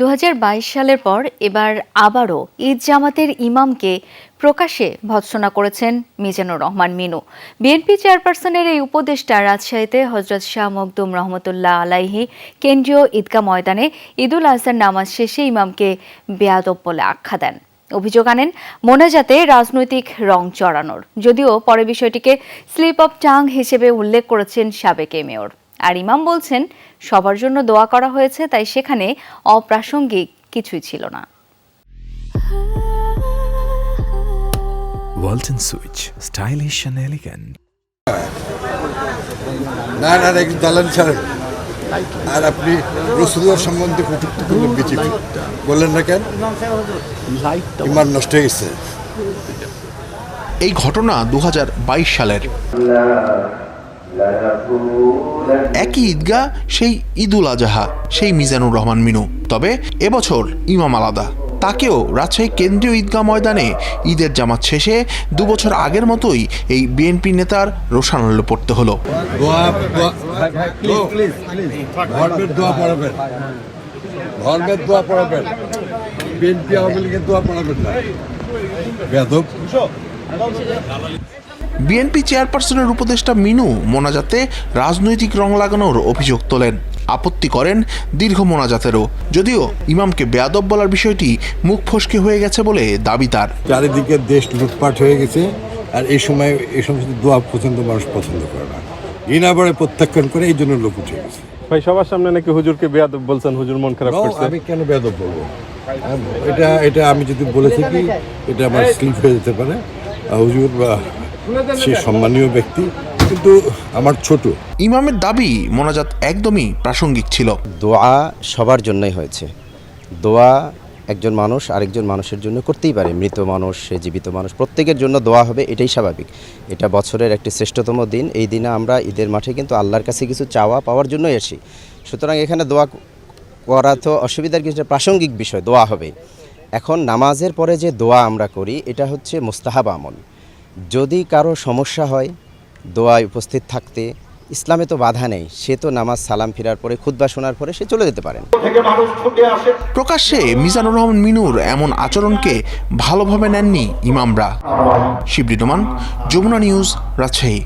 দু হাজার বাইশ সালের পর এবার আবারও ঈদ জামাতের ইমামকে প্রকাশ্যে ভৎসনা করেছেন মিজানুর রহমান মিনু। বিএনপি চেয়ারপারসনের এই উপদেষ্টা রাজশাহীতে হজরত শাহ মখদুম রহমতুল্লাহ আলাইহি কেন্দ্রীয় ঈদগাহ ময়দানে ঈদুল আজহার নামাজ শেষে ইমামকে বেয়াদব বলে আখ্যা দেন। অভিযোগ আনেন, মোনাজাতে রাজনৈতিক রং চড়ানোর। যদিও পরে বিষয়টিকে স্লিপ অফ টাং হিসেবে উল্লেখ করেছেন সাবেক মেয়র। আর ইমাম বলছেন সবার জন্য দোয়া করা হয়েছে তাই সেখানে অপ্রাসঙ্গিক কিছুই ছিল না। Elegant. না না না একটু দালান ছাড়েন আর আপনি রসুল্লাহ সম্বন্ধে কটুক্তি করলেন বিজেপি বললেন না কেন? ইমান নষ্ট হয়ে গেছে। এই ঘটনা দু হাজার বাইশ সালের। একই ঈদগাহ, সেই ঈদুল আজহা, সেই মিজানুর রহমান মিনু। তবে এবছর ইমাম আলাদা। তাকেও রাজশাহী কেন্দ্রীয় ঈদগাহ ময়দানে ঈদের জামাত শেষে দু বছর আগের মতোই এই বিএনপি নেতার রোশানলে পড়তে হলো। বিএনপি চেয়ারপারসনের উপদেষ্টা মিনু মোনাজাতে রাজনৈতিক রং লাগানোর অভিযোগ তোলেন। আপত্তি করেন দীর্ঘ মোনাজাতেরও। যদিও ইমামকে বেয়াদব বলার বিষয়টি মুখ ফসকে হয়ে গেছে বলে দাবি তার। চারিদিকে দেশ লুটপাট হয়ে গেছে আর এই সময় এই সমস্ত দোয়া পছন্দ মানুষ পছন্দ করে না। ঘৃণাবারে প্রত্যাখ্যান করে এই জন্য লোক উঠে গেছে। ভাই সবার সামনে নাকি হুজুরকে বেয়াদব বলছেন হুজুর মন খারাপ করছে। আমি কেন বেদব বলব? এটা এটা আমি যদি বলে থাকি এটা আমার স্লিপ হয়ে যেতে পারে। হুজুর বা সে সম্মানীয় ব্যক্তি কিন্তু আমার ছোট। ইমামের দাবি মোনাজাত একদমই প্রাসঙ্গিক ছিল। দোয়া সবার জন্যই হয়েছে। দোয়া একজন মানুষ আরেকজন মানুষের জন্য করতেই পারে। মৃত মানুষ সে জীবিত মানুষ প্রত্যেকের জন্য দোয়া হবে এটাই স্বাভাবিক। এটা বছরের একটি শ্রেষ্ঠতম দিন। এই দিনে আমরা ঈদের মাঠে কিন্তু আল্লাহর কাছে কিছু চাওয়া পাওয়ার জন্যই আসি। সুতরাং এখানে দোয়া করা তো অসুবিধার কিছু প্রাসঙ্গিক বিষয় দোয়া হবে। এখন নামাজের পরে যে দোয়া আমরা করি এটা হচ্ছে মোস্তাহাব আমল। যদি কারও সমস্যা হয় দোয়ায় উপস্থিত থাকতে ইসলামে তো বাধা নেই সে তো নামাজ সালাম ফিরার পরে খুদ্া শোনার পরে সে চলে যেতে পারেন। প্রকাশ্যে মিজানুর রহমান মিনুর এমন আচরণকে ভালোভাবে নেননি ইমামরা। শিবলি নোমান যমুনা নিউজ রাজশাহী।